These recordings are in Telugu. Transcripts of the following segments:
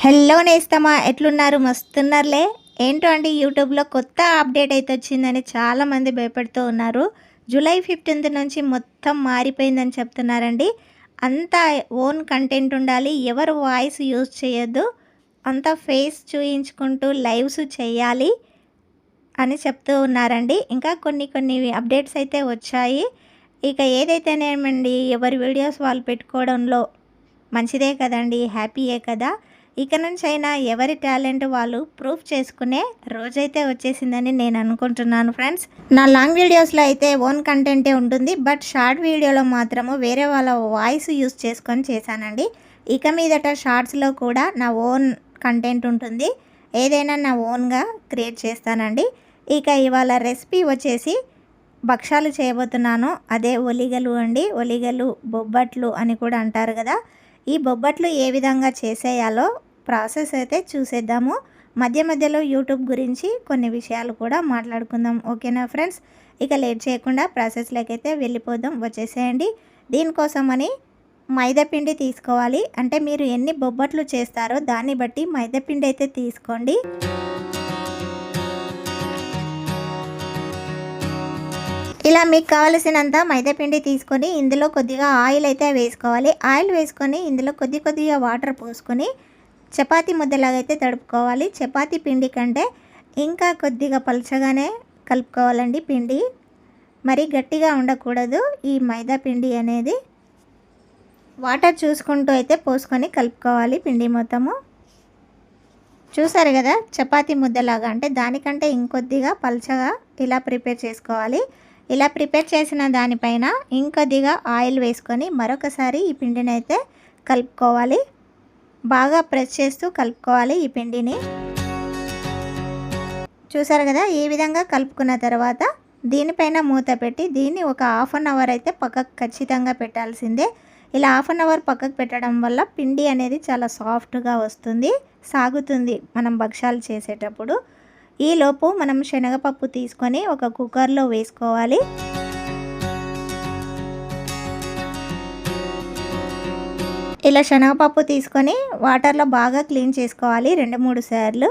హలో నేస్తమా ఎట్లున్నారు? మస్తున్నారులే. ఏంటో అండి యూట్యూబ్లో కొత్త అప్డేట్ అయితే వచ్చిందని చాలామంది భయపడుతూ ఉన్నారు. జూలై ఫిఫ్టీన్త్ నుంచి మొత్తం మారిపోయిందని చెప్తున్నారండి. అంతా ఓన్ కంటెంట్ ఉండాలి ఎవరు వాయిస్ యూజ్ చేయొద్దు అంతా ఫేస్ చూయించుకుంటూ లైవ్స్ చేయాలి అని చెప్తూ ఉన్నారండి. ఇంకా కొన్ని కొన్ని అప్డేట్స్ అయితే వచ్చాయి. ఇక ఏదైతేనేమండి ఎవరి వీడియోస్ వాళ్ళు పెట్టుకోవడంలో మంచిదే కదండి హ్యాపీయే కదా. ఇక నుంచి అయినా ఎవరి టాలెంట్ వాళ్ళు ప్రూఫ్ చేసుకునే రోజైతే వచ్చేసిందని నేను అనుకుంటున్నాను ఫ్రెండ్స్. నా లాంగ్ వీడియోస్లో అయితే ఓన్ కంటెంటే ఉంటుంది బట్ షార్ట్ వీడియోలో మాత్రము వేరే వాళ్ళ వాయిస్ యూస్ చేసుకొని చేశానండి. ఇక మీదట షార్ట్స్లో కూడా నా ఓన్ కంటెంట్ ఉంటుంది ఏదైనా నా ఓన్గా క్రియేట్ చేస్తానండి. ఇక ఇవాళ రెసిపీ వచ్చేసి భక్షాలు చేయబోతున్నాను అదే ఒలిగలు అండి. ఒలిగలు బొబ్బట్లు అని కూడా అంటారు కదా. ఈ బొబ్బట్లు ఏ విధంగా చేసేయాలో ప్రాసెస్ అయితే చూసేద్దాము. మధ్య మధ్యలో యూట్యూబ్ గురించి కొన్ని విషయాలు కూడా మాట్లాడుకుందాం. ఓకేనా ఫ్రెండ్స్? ఇక లేట్ చేయకుండా ప్రాసెస్లోకి అయితే వెళ్ళిపోదాం. వచ్చేసేయండి. దీనికోసమని మైదాపిండి తీసుకోవాలి. అంటే మీరు ఎన్ని బొబ్బట్లు చేస్తారో దాన్ని బట్టి మైదాపిండి అయితే తీసుకోండి. ఇలా మీకు కావలసినంత మైదాపిండి తీసుకొని ఇందులో కొద్దిగా ఆయిల్ అయితే వేసుకోవాలి. ఆయిల్ వేసుకొని ఇందులో కొద్ది కొద్దిగా వాటర్ పోసుకొని చపాతీ ముద్దలాగా అయితే తడుపుకోవాలి. చపాతీ పిండి కంటే ఇంకా కొద్దిగా పలచగానే కలుపుకోవాలండి పిండి. మరి గట్టిగా ఉండకూడదు. ఈ మైదా పిండి అనేది వాటర్ చూసుకుంటూ అయితే పోసుకొని కలుపుకోవాలి పిండి మొత్తము. చూసారు కదా చపాతీ ముద్దలాగా అంటే దానికంటే ఇంకొద్దిగా పల్చగా ఇలా ప్రిపేర్ చేసుకోవాలి. ఇలా ప్రిపేర్ చేసిన దానిపైన ఇంకొద్దిగా ఆయిల్ వేసుకొని మరొకసారి ఈ పిండిని అయితే కలుపుకోవాలి. బాగా ప్రెస్ చేస్తూ కలుపుకోవాలి ఈ పిండిని. చూసారు కదా ఈ విధంగా కలుపుకున్న తర్వాత దీనిపైన మూత పెట్టి దీన్ని ఒక హాఫ్ అన్ అవర్ అయితే పక్కకు ఖచ్చితంగా పెట్టాల్సిందే. ఇలా హాఫ్ అన్ అవర్ పక్కకు పెట్టడం వల్ల పిండి అనేది చాలా సాఫ్ట్గా వస్తుంది సాగుతుంది మనం భక్షాలు చేసేటప్పుడు. ఈలోపు మనం శనగపప్పు తీసుకొని ఒక కుక్కర్లో వేసుకోవాలి. ఇలా శనగపప్పు తీసుకొని వాటర్లో బాగా క్లీన్ చేసుకోవాలి రెండు మూడు సార్లు.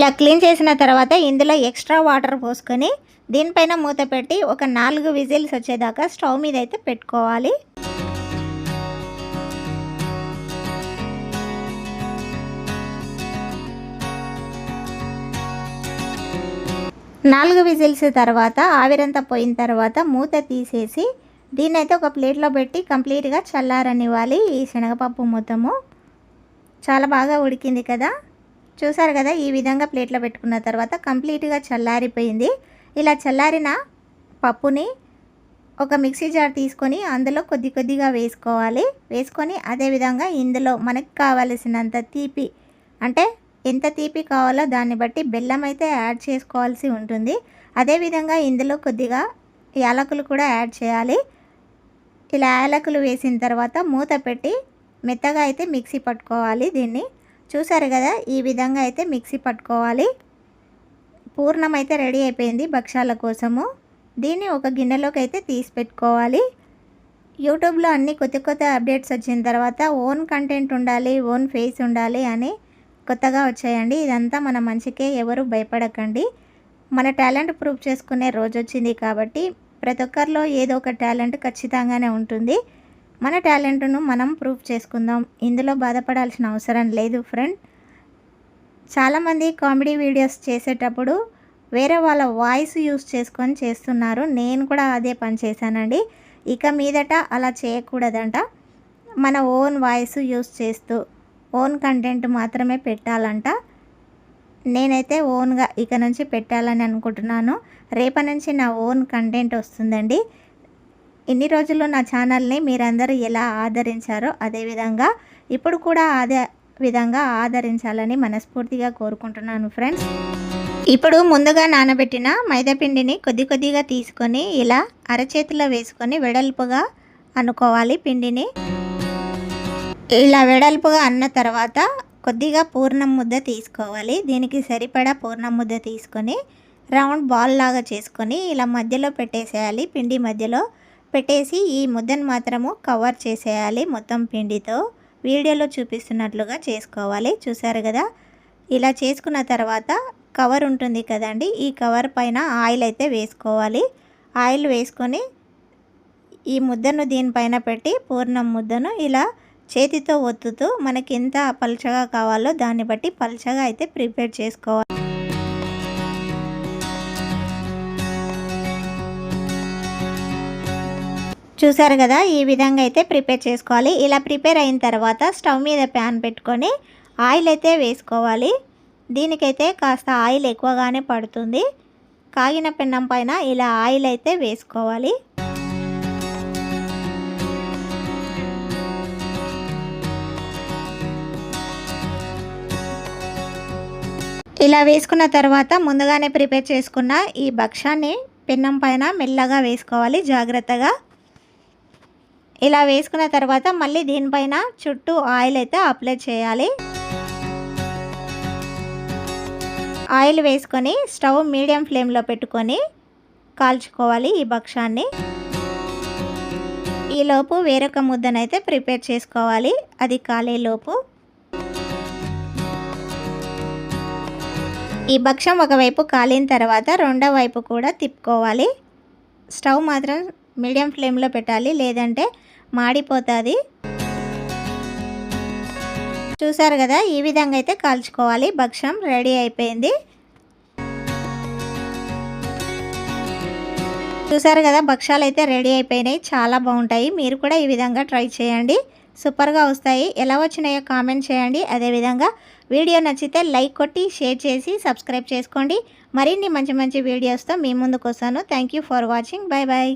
ఇలా క్లీన్ చేసిన తర్వాత ఇందులో ఎక్స్ట్రా వాటర్ పోసుకొని దీనిపైన మూత పెట్టి ఒక నాలుగు విజిల్స్ వచ్చేదాకా స్టవ్ మీద అయితే పెట్టుకోవాలి. నాలుగు విజిల్స్ తర్వాత ఆవిరంతా పోయిన తర్వాత మూత తీసేసి దీన్ని అయితే ఒక ప్లేట్లో పెట్టి కంప్లీట్గా చల్లారనివ్వాలి ఈ శనగపప్పు మొత్తము చాలా బాగా ఉడికింది కదా? చూసారు కదా ఈ విధంగా ప్లేట్లో పెట్టుకున్న తర్వాత కంప్లీట్గా చల్లారిపోయింది. ఇలా చల్లారిన పప్పుని ఒక మిక్సీ జార్ తీసుకొని అందులో కొద్ది కొద్దిగా వేసుకోవాలి. వేసుకొని అదేవిధంగా ఇందులో మనకు కావలసినంత తీపి అంటే ఎంత తీపి కావాలో దాన్ని బట్టి బెల్లం అయితే యాడ్ చేసుకోవాల్సి ఉంటుంది. అదేవిధంగా ఇందులో కొద్దిగా యాలకులు కూడా యాడ్ చేయాలి. ఇలా యాలకులు వేసిన తర్వాత మూత పెట్టి మెత్తగా అయితే మిక్సీ పట్టుకోవాలి దీన్ని. చూసారు కదా ఈ విధంగా అయితే మిక్సీ పట్టుకోవాలి. పూర్ణం అయితే రెడీ అయిపోయింది భక్షాల కోసము. దీన్ని ఒక గిన్నెలోకి అయితే తీసి పెట్టుకోవాలి. యూట్యూబ్లో అన్ని కొత్త కొత్త అప్డేట్స్ వచ్చిన తర్వాత ఓన్ కంటెంట్ ఉండాలి ఓన్ ఫేస్ ఉండాలి అని కొత్తగా వచ్చాయండి. ఇదంతా మన మంచికే ఎవరు భయపడకండి. మన టాలెంట్ ప్రూవ్ చేసుకునే రోజు వచ్చింది కాబట్టి ప్రతి ఒక్కరిలో ఏదో ఒక టాలెంట్ ఖచ్చితంగానే ఉంటుంది. మన టాలెంట్ను మనం ప్రూవ్ చేసుకుందాం. ఇందులో బాధపడాల్సిన అవసరం లేదు ఫ్రెండ్. చాలామంది కామెడీ వీడియోస్ చేసేటప్పుడు వేరే వాళ్ళ వాయిస్ యూస్ చేసుకొని చేస్తున్నారు. నేను కూడా అదే పని చేశానండి. ఇక మీదట అలా చేయకూడదంట. మన ఓన్ వాయిస్ యూస్ చేస్తూ ఓన్ కంటెంట్ మాత్రమే పెట్టాలంట. నేనైతే ఓన్గా ఇక నుంచి పెట్టాలని అనుకుంటున్నాను. రేపటి నుంచి నా ఓన్ కంటెంట్ వస్తుందండి. ఇన్ని రోజులు నా ఛానల్ని మీరందరూ ఎలా ఆదరించారో అదేవిధంగా ఇప్పుడు కూడా అదే విధంగా ఆదరించాలని మనస్ఫూర్తిగా కోరుకుంటున్నాను ఫ్రెండ్స్. ఇప్పుడు ముందుగా నానబెట్టిన మైదాపిండిని కొద్ది కొద్దిగా తీసుకొని ఇలా అరచేతిలో వేసుకొని వెడల్పుగా అనుకోవాలి పిండిని. ఇలా వెడల్పుగా అన్న తర్వాత కొద్దిగా పూర్ణం ముద్ద తీసుకోవాలి. దీనికి సరిపడా పూర్ణం ముద్ద తీసుకొని రౌండ్ బాల్ లాగా చేసుకొని ఇలా మధ్యలో పెట్టేసేయాలి. పిండి మధ్యలో పెట్టేసి ఈ ముద్దను మాత్రము కవర్ చేసేయాలి మొత్తం పిండితో. వీడియోలో చూపిస్తున్నట్లుగా చేసుకోవాలి. చూసారు కదా? ఇలా చేసుకున్న తర్వాత కవర్ ఉంటుంది కదండి ఈ కవర్ పైన ఆయిల్ అయితే వేసుకోవాలి. ఆయిల్ వేసుకొని ఈ ముద్దను దీనిపైన పెట్టి పూర్ణం ముద్దను ఇలా చేతితో ఒత్తుతూ మనకి ఎంత పలుచగా కావాలో దాన్ని బట్టి పలుచగా అయితే ప్రిపేర్ చేసుకోవాలి. చూసారు కదా ఈ విధంగా అయితే ప్రిపేర్ చేసుకోవాలి. ఇలా ప్రిపేర్ అయిన తర్వాత స్టవ్ మీద ప్యాన్ పెట్టుకొని ఆయిల్ అయితే వేసుకోవాలి. దీనికైతే కాస్త ఆయిల్ ఎక్కువగానే పడుతుంది. కాగిన పెన్నం పైన ఇలా ఆయిల్ అయితే వేసుకోవాలి. ఇలా వేసుకున్న తర్వాత ముందుగానే ప్రిపేర్ చేసుకున్న ఈ భక్ష్యాన్ని పెన్నం పైన మెల్లగా వేసుకోవాలి జాగ్రత్తగా. ఇలా వేసుకున్న తర్వాత మళ్ళీ దీనిపైన చుట్టూ ఆయిల్ అయితే అప్లై చేయాలి. ఆయిల్ వేసుకొని స్టవ్ మీడియం ఫ్లేమ్లో పెట్టుకొని కాల్చుకోవాలి ఈ భక్షాన్ని ఈలోపు వేరొక ముద్దనైతే ప్రిపేర్ చేసుకోవాలి. అది కాలేలోపు ఈ భక్ష్యం ఒకవైపు కాలిన తర్వాత రెండో వైపు కూడా తిప్పుకోవాలి. స్టవ్ మాత్రం మీడియం ఫ్లేమ్లో పెట్టాలి. లేదంటే మాడిపోతుంది. చూసారు కదా ఈ విధంగా అయితే కాల్చుకోవాలి. భక్ష్యం రెడీ అయిపోయింది. చూసారు కదా భక్ష్యాలు అయితే రెడీ అయిపోయినాయి. చాలా బాగుంటాయి. మీరు కూడా ఈ విధంగా ట్రై చేయండి. సూపర్గా వస్తాయి. ఎలా వచ్చినాయో కామెంట్ చేయండి. అదేవిధంగా వీడియో నచ్చితే లైక్ కొట్టి షేర్ చేసి సబ్స్క్రైబ్ చేసుకోండి. మరిన్ని మంచి మంచి వీడియోస్తో మీ ముందుకు వస్తాను. Thank you for watching bye bye